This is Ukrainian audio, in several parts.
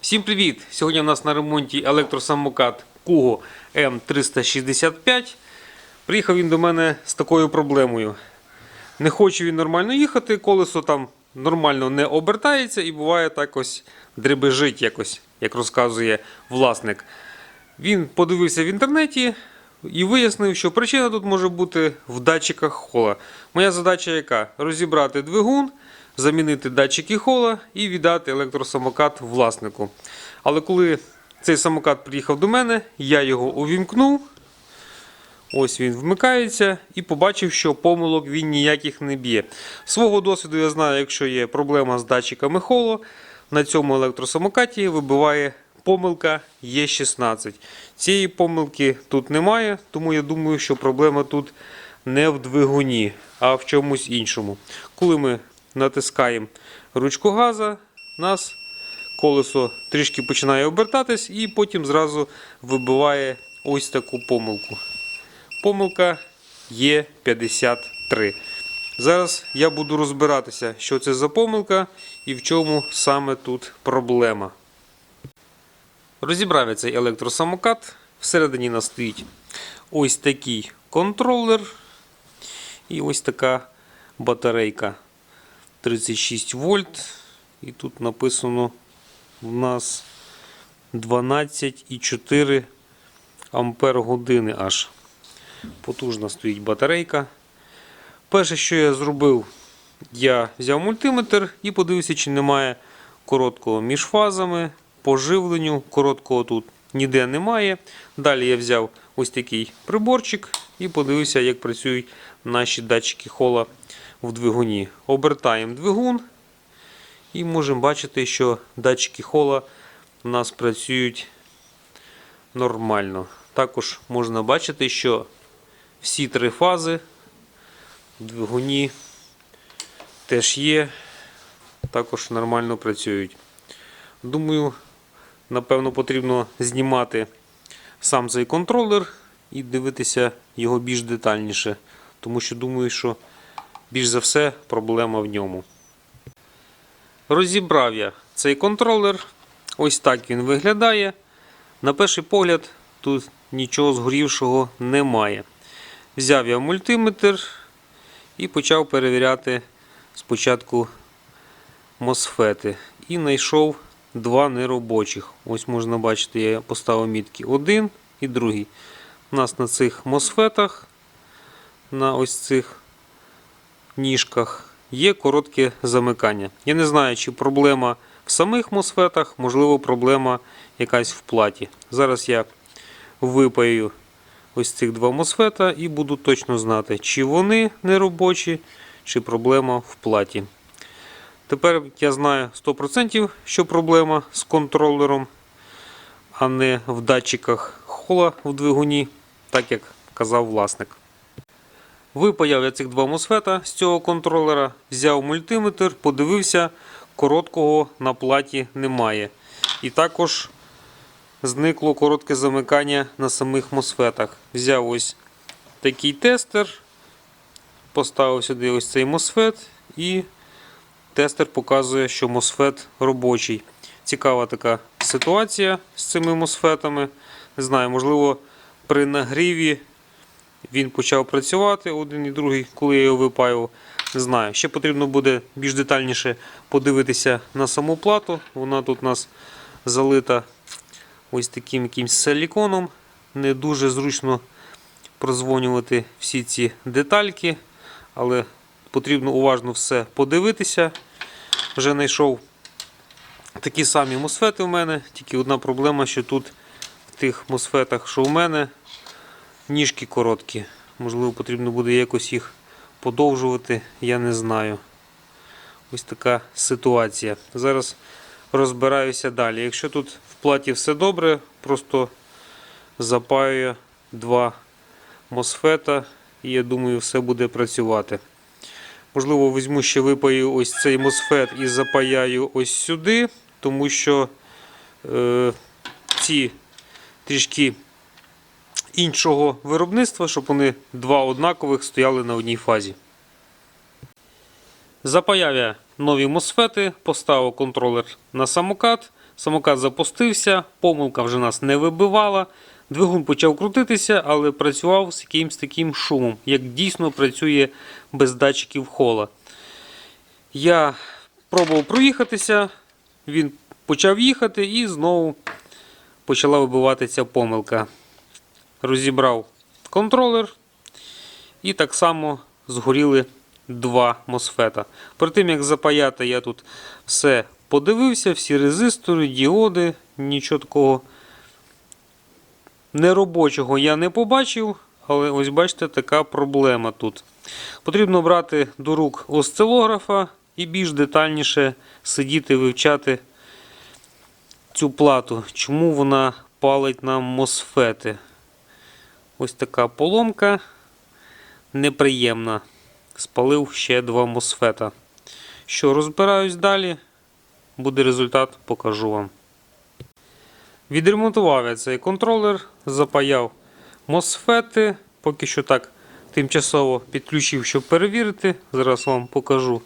Всім привіт! Сьогодні у нас на ремонті електросамокат Kugo M365. Приїхав він до мене з такою проблемою. Не хоче він нормально їхати, колесо там нормально не обертається і буває так ось дребежить якось, як розказує власник. Він подивився в інтернеті і вияснив, що причина тут може бути в датчиках хола. Моя задача яка? Розібрати двигун, замінити датчики хола і віддати електросамокат власнику. Але коли цей самокат приїхав до мене, я його увімкнув. Ось він вмикається і побачив, що помилок він ніяких не б'є. Свого досвіду я знаю, якщо є проблема з датчиками холо, на цьому електросамокаті вибиває помилка Е16. Цієї помилки тут немає, тому я думаю, що проблема тут не в двигуні, а в чомусь іншому. Коли ми натискаємо ручку газа, нас колесо трішки починає обертатись і потім зразу вибиває ось таку помилку. Помилка є 53. Зараз я буду розбиратися, що це за помилка і в чому саме тут проблема. Розібрав я цей електросамокат. Всередині нас стоїть ось такий контролер і ось така батарейка 36 вольт. І тут написано у нас 12,4 ампер години аж. Потужна стоїть батарейка. Перше, що я зробив, я взяв мультиметр і подивився, чи немає короткого між фазами, по живленню. Короткого тут ніде немає. Далі я взяв ось такий приборчик і подивився, як працюють наші датчики хола в двигуні. Обертаємо двигун і можемо бачити, що датчики хола у нас працюють нормально. Також можна бачити, що всі три фази в двигуні теж є, також нормально працюють. Думаю, напевно, потрібно знімати сам цей контролер і дивитися його більш детальніше, тому що думаю, що більш за все проблема в ньому. Розібрав я цей контролер. Ось так він виглядає. На перший погляд, тут нічого згорівшого немає. Взяв я мультиметр і почав перевіряти спочатку мосфети. І знайшов два неробочих. Ось можна бачити, я поставив мітки один і другий. У нас на цих мосфетах, на ось цих ніжках, є коротке замикання. Я не знаю, чи проблема в самих мосфетах, можливо, проблема якась в платі. Зараз я випаю ось цих два мосфета і буду точно знати, чи вони не робочі, чи проблема в платі. Тепер я знаю 100%, що проблема з контролером, а не в датчиках хола в двигуні, так як казав власник. Випаяв я цих два мосфета з цього контролера, взяв мультиметр, подивився, короткого на платі немає. І також зникло коротке замикання на самих мосфетах. Взяв ось такий тестер, поставив сюди ось цей мосфет і тестер показує, що мосфет робочий. Цікава така ситуація з цими мосфетами. Не знаю, можливо, при нагріві він почав працювати один і другий, коли я його випаював. Не знаю. Ще потрібно буде більш детальніше подивитися на саму плату. Вона тут у нас залита ось таким якимсь силіконом. Не дуже зручно прозвонювати всі ці детальки, але потрібно уважно все подивитися. Вже знайшов такі самі мосфети в мене, тільки одна проблема, що тут в тих мосфетах, що в мене, ніжки короткі. Можливо, потрібно буде якось їх подовжувати, я не знаю. Ось така ситуація. Зараз розбираюся далі. Якщо тут в платі все добре, просто запаюю два мосфета і я думаю, все буде працювати. Можливо, візьму ще випаю ось цей мосфет і запаяю ось сюди, тому що е, ці трішки іншого виробництва, щоб вони два однакових стояли на одній фазі. Запаяв нові мосфети, поставив контролер на самокат. Самокат запустився, помилка вже нас не вибивала. Двигун почав крутитися, але працював з якимось таким шумом, як дійсно працює без датчиків хола. Я пробував проїхатися, він почав їхати і знову почала вибиватися помилка. Розібрав контролер і так само згоріли два мосфета. Перед тим як запаяти, я тут все подивився, всі резистори, діоди, нічого такого неробочого я не побачив, але ось бачите, така проблема тут. Потрібно брати до рук осцилографа і більш детальніше сидіти, вивчати цю плату, чому вона палить нам мосфети. Ось така поломка неприємна. Спалив ще два мосфета. Що, розбираюсь далі, буде результат, покажу вам. Відремонтував я цей контролер, запаяв мосфети, поки що так тимчасово підключив, щоб перевірити. Зараз вам покажу.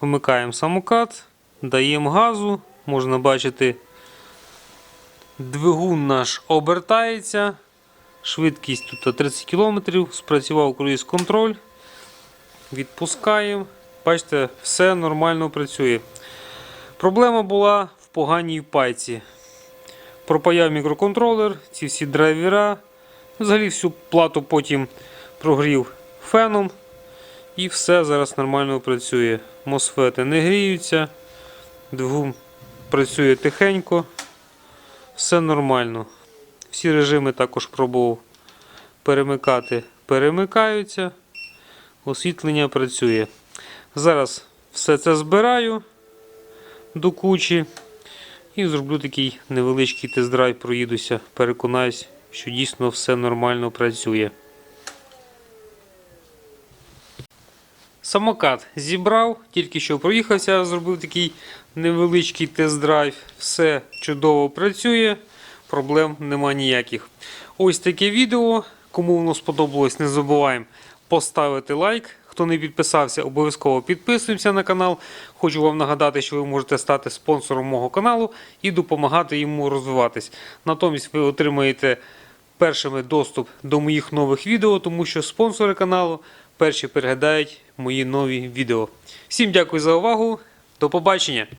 Вмикаємо самокат, даємо газу, можна бачити, двигун наш обертається. Швидкість тут 30 км, спрацював круїз контроль. Відпускаємо. Бачите, все нормально працює. Проблема була в поганій пайці. Пропаяв мікроконтролер, ці всі драйвера. Взагалі всю плату потім прогрів феном. І все зараз нормально працює. Мосфети не гріються. Двигун працює тихенько. Все нормально. Всі режими також пробував перемикати. Перемикаються. Освітлення працює. Зараз все це збираю до кучі і зроблю такий невеличкий тест-драйв, проїдуся, переконаюсь, що дійсно все нормально працює. Самокат зібрав, тільки що проїхався, зробив такий невеличкий тест-драйв. Все чудово працює, проблем нема ніяких. Ось таке відео. Кому воно сподобалось, не забуваємо поставити лайк. Хто не підписався, обов'язково підписуємося на канал. Хочу вам нагадати, що ви можете стати спонсором мого каналу і допомагати йому розвиватись. Натомість ви отримаєте першими доступ до моїх нових відео, тому що спонсори каналу перші переглядають мої нові відео. Всім дякую за увагу. До побачення!